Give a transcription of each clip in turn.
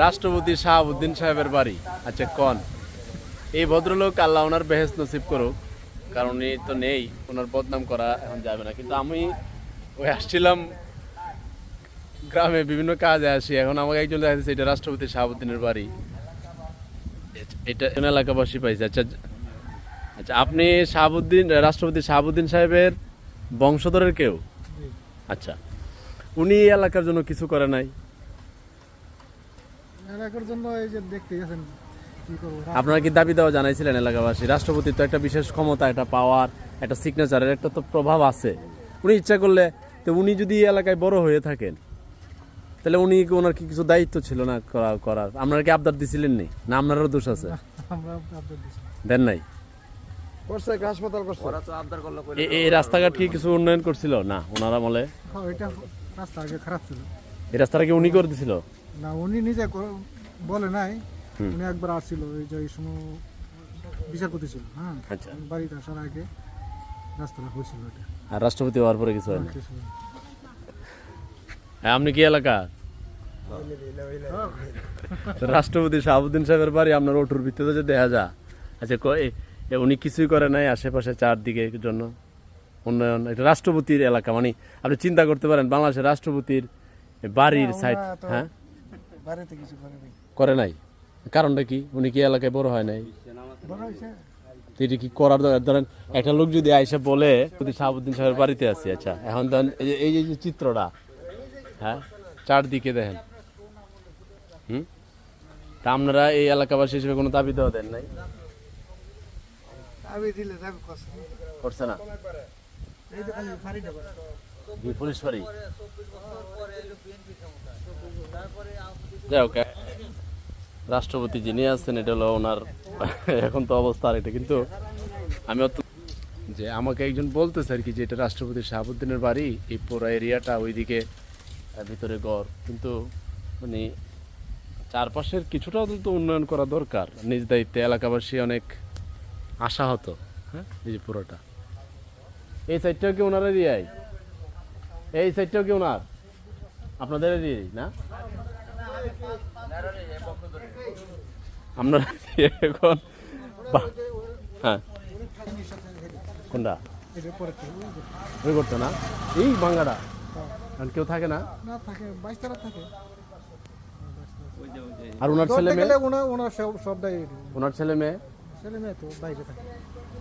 রাষ্ট্রপতি শাহাবুদ্দিন সাহেবের বাড়ি। আচ্ছা কন? এই ভদ্রলোক আল্লাহ ওনার বেহেস নসিব করুক কারণ উনি তো নেই ওনার বদনাম করা এখন যাবে না। কিন্তু আমি ওই আসছিলাম গ্রামে বিভিন্ন কাজে আসি। এখন আমাকে একজন দেখা যাচ্ছে এটা রাষ্ট্রপতি শাহাবুদ্দিনের বাড়ি। এটা এলাকাবাসী পাইছে? আচ্ছা আচ্ছা আপনি শাহাবুদ্দিন রাষ্ট্রপতি শাহাবুদ্দিন সাহেবের বংশধরের কেউ? আচ্ছা উনি এই এলাকার জন্য কিছু করে নাই? এলাকার জন্য এই যে দেখতে গেছেন আপনারা কি দাবি দেওয়া জানাইছিলেন এলাকাবাসী? রাষ্ট্রপতির তো একটা বিশেষ ক্ষমতা একটা পাওয়ার একটা সিগনেচারের একটা তো প্রভাব আছে। উনি ইচ্ছা করলে তো উনি যদি এলাকায় বড় হয়ে থাকেন তাহলে উনি কি ওনার কি কিছু দায়িত্ব ছিল না করা- করার? আপনারা কি আবদার দিছিলেন নি? না আপনারও দোষ আছে? আমরা আপনাদের দিছি দেন নাই? এই রাস্তাঘাট কি কিছু উন্নয়ন করছিল? না ওনারা বলে হ্যাঁ, এটা রাস্তা আগে খারাপ ছিল। এই রাস্তাটা কি উনি করে দিছিল? না উনি নিজে বলে নাই। উনি একবার আসছিল যে এই সময় বিচারপতি ছিল হ্যাঁ? আচ্ছা। বাড়িতে আসার আগে রাস্তাটা হয়েছিল এটা আর রাষ্ট্রপতি হওয়ার পরে কিছু হয়। হ্যাঁ আপনি কি এলাকা? রাষ্ট্রপতি শাহাবুদ্দিন সাহেবের বাড়ি আপনার ওটুর ভিত্তিতে যে দেখা যা আচ্ছা উনি কিছুই করে নাই আশেপাশে চারদিকে জন্য। উন্নয়ন এটা রাষ্ট্রপতির এলাকা মানে আপনি চিন্তা করতে পারেন বাংলাদেশের রাষ্ট্রপতির বাড়ির সাইড হ্যাঁ? বাড়িতে কিছু করে নাই। করে নাই? কারণটা কি? উনি কি এলাকায় বড় হয় নাই? বড় হয়েছে। এটা কি করার ধরেন একটা লোক যদি আইসা বলে যদি শাহাবুদ্দিন সাহেবের বাড়িতে আছি। আচ্ছা এখন ধরেন এই যে- এই যে যে চিত্রটা হ্যাঁ চারদিকে দেখেন। হুম? তা আপনারা এই এলাকাবাসী হিসেবে কোনো দাবি দেওয়া দেন নাই? দিলে করছে না। পুলিশ যাই হোক রাষ্ট্রপতি যিনি আছেন এটা হলো ওনার এখন তো অবস্থা আর এটা কিন্তু আমি যে আমাকে একজন বলতেছে আর কি যে এটা রাষ্ট্রপতি শাহাবুদ্দিনের বাড়ি এই পুরো এরিয়াটা ওইদিকে ভিতরে গড়। কিন্তু মানে চারপাশের কিছুটা তো উন্নয়ন করা দরকার। নিজ দায়িত্বে এলাকাবাসী অনেক আশা হতো হ্যাঁ এই যে পুরোটা। এই সাইডটাও কি ওনার এরিয়ায়? এই সাইডটাও কি ওনার? আপনাদের না? আপনারা এখন হ্যাঁ। কোনটা? ওই করতো না? এই বাঙ্গাটা? আর কেউ থাকে না? থাকে। আর ওনার ছেলে মেয়ে? ওনার ওনার সব সবটাই ওনার ছেলে মেয়ে? ছেলে মেয়ে তো বাইরে থাকে।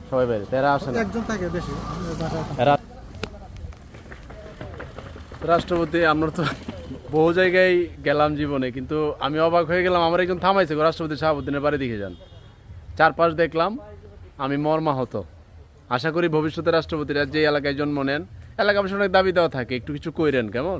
সবাই বাইরে। তেরা আসে না? একজন থাকে বেশি। এরা রাষ্ট্রপতি, আমরা তো বহু জায়গায় গেলাম জীবনে, কিন্তু আমি অবাক হয়ে গেলাম, আমার একজন থামাইছে রাষ্ট্রপতি শাহাবুদ্দিনের বাড়ি দিকে যান। চারপাশ দেখলাম, আমি মর্মাহত। আশা করি ভবিষ্যতে রাষ্ট্রপতিরা যে এলাকায় জন্ম নেন, এলাকা অনেক দাবি দেওয়া থাকে, একটু কিছু কইরেন, কেমন?